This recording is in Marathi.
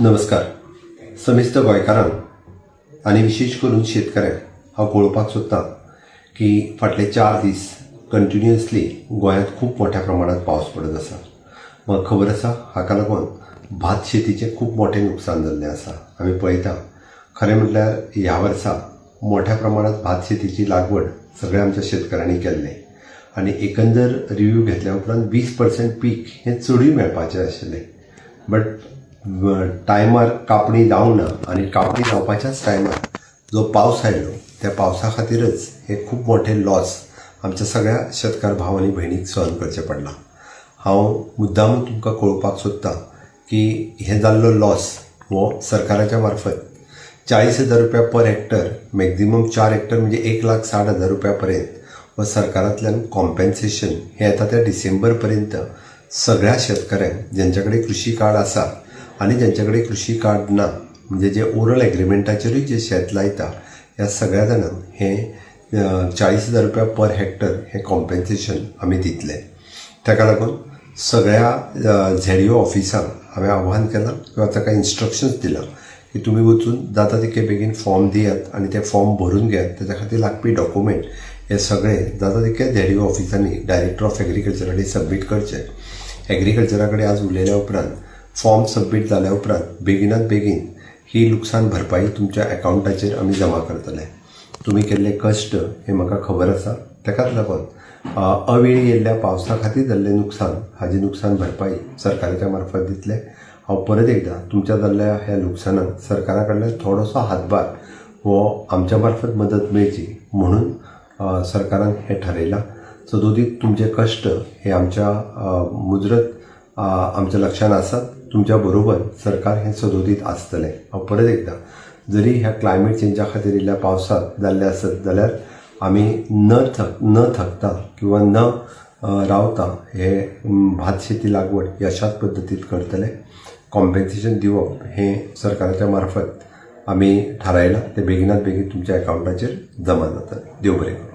नमस्कार. समिस्त गोंयकारांक आनी विशेश करून शेतकऱ्यांक हांव कळोवपाक सोदतां की फाटले चार दीस कंटिन्युअसली गोंयांत खूब मोठ्या प्रमाणांत पावस पडत आसा. म्हाका खबर आसा हाका लागून भात शेतीचें खूब मोठें नुकसान जाल्लें आसा. आमी पळयता. खरें म्हटल्यार ह्या वर्सा मोठ्या प्रमाणांत भात शेतीची लागवड सगळ्या आमच्या शेतकऱ्यांनी केल्ले. आनी एकंदर रिव्ह्यू घेतल्या उपरांत वीस पर्सेंट पीक हें चडूय मेळपाचें आशिल्लें. बट टायमार कापणी जावंक ना आनी कापणी जावपाच्याच टायमार जो पावस आयलो त्या पावसा खातीरच हे खूब मोठे लॉस आमच्या सगळ्या शेतकार भाव आनी भयणीक सहन करचें पडलां. हांव मुद्दाम तुमकां कळोवपाक सोदतां की हे जाल्लो लॉस हो सरकाराच्या मार्फत चाळीस हजार रुपया पर हेक्टर मॅक्झिमम चार हेक्टर म्हणजे एक लाख साठ हजार रुपया पर्यंत व सरकारांतल्यान कॉम्पेन्सेशन हे येता त्या डिसेंबर पर्यंत सगळ्या शेतकऱ्यांक ज्यांच्या कडेन कृशी कार्ड आसा आनी जेंचे कडेन कृशी कार्ड ना म्हणजे जे ओरल एग्रीमेंटाचेरूय जे शेत लायता ह्या सगळ्या जाणांक हे चाळीस हजार रुपया पर हेक्टर हे कॉम्पेन्सेशन आमी दितले. ताका लागून सगळ्या झेडिओ ऑफिसांक हांवें आव्हान केलां किंवा ताका इन्स्ट्रक्शन्स दिलां की तुमी वचून जाता तितके बेगीन फॉर्म दियात आनी ते फॉर्म भरून घेयात. त्याच्या खातीर लागपी डॉक्युमेंट हे सगळे जाता तितके झेडिओ ऑफिसांनी डायरेक्टर ऑफ एग्रीकल्चरा कडेन सबमीट करचे. एग्रीकल्चरा कडेन आज उलयल्या उपरांत फॉर्म सबमीट जाल्या उपरांत बेगिनात बेगीन ही लुकसाण भरपाई तुमच्या अकाउंटाचेर आमी जमा करतले. तुमी केल्ले कश्ट हे म्हाका खबर आसा. ताकाच लागून अवेळी येयल्ल्या पावसा खातीर जाल्लें नुकसान हाजी नुकसान भरपाई सरकाराच्या मार्फत दितले. हांव परत एकदां तुमच्या जाल्ल्या ह्या लुकसानाक सरकारा कडल्यान थोडोसो हातभार हो आमच्या मार्फत मदत मेळची म्हणून सरकारान हें ठरयलां. सदोदीत तुमचे कश्ट हे आमच्या मुजरत आमच्या लक्षात आसात तुमच्या बरोबर सरकार हें सदोदीत आसतलें हांव परत एकदां जरी ह्या क्लायमेट चेंजा खातीर इल्ल्या पावसात जाल्ले आसत जाल्यार आमी न थक न थकता किंवा न रावता हे भात शेती लागवड अशाच पद्दतीत करतले. कॉम्पेन्सेशन दिवप हें सरकाराच्या मार्फत आमी थारायलां तें बेगिनात बेगीन तुमच्या अकावंटाचेर जमा जातलें देव बरें